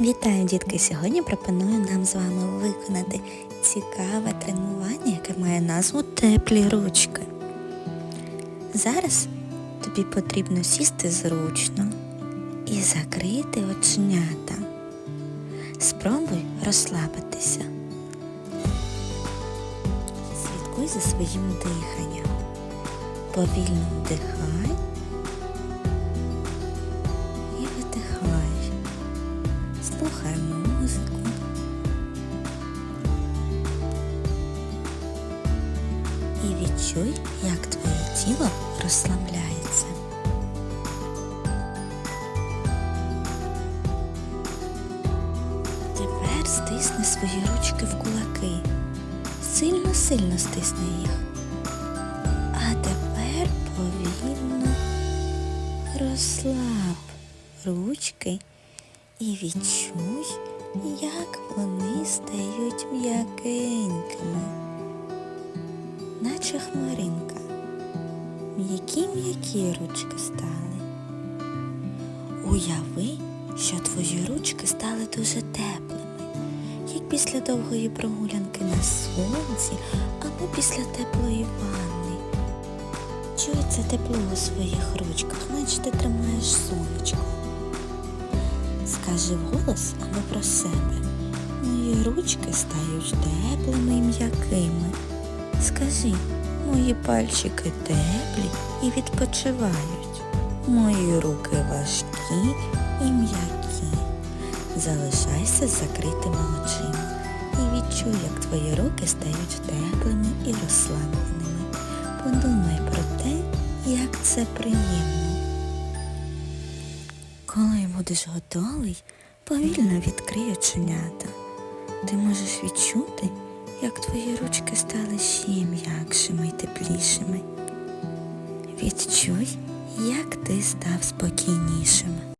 Вітаю, дітки! Сьогодні пропоную нам з вами виконати цікаве тренування, яке має назву теплі ручки. Зараз тобі потрібно сісти зручно і закрити оченята. Спробуй розслабитися. Слідкуй за своїм диханням. Повільно вдихай Відчуй, як твоє тіло розслабляється. Тепер стисни свої ручки в кулаки. Сильно-сильно стисни їх. А тепер повільно розслаб ручки і відчуй, як вони стають м'якенькими, наче хмаринка. М'які-м'які ручки стали. Уяви, що твої ручки стали дуже теплими, як після довгої прогулянки на сонці або після теплої ванни. Це тепло у своїх ручках, наче ти тримаєш сонечко. Скажи вголос або про себе. Мої ручки стають теплими і м'якими. Скажи, мої пальчики теплі і відпочивають. Мої руки важкі і м'які. Залишайся з закритими очима і відчуй, як твої руки стають теплими і розслабленими. Подумай про те, як це приємно. Коли будеш готовий, повільно відкрий оченята. Ти можеш відчути, як твої ручки стали ще м'якшими й теплішими. Відчуй, як ти став спокійнішим.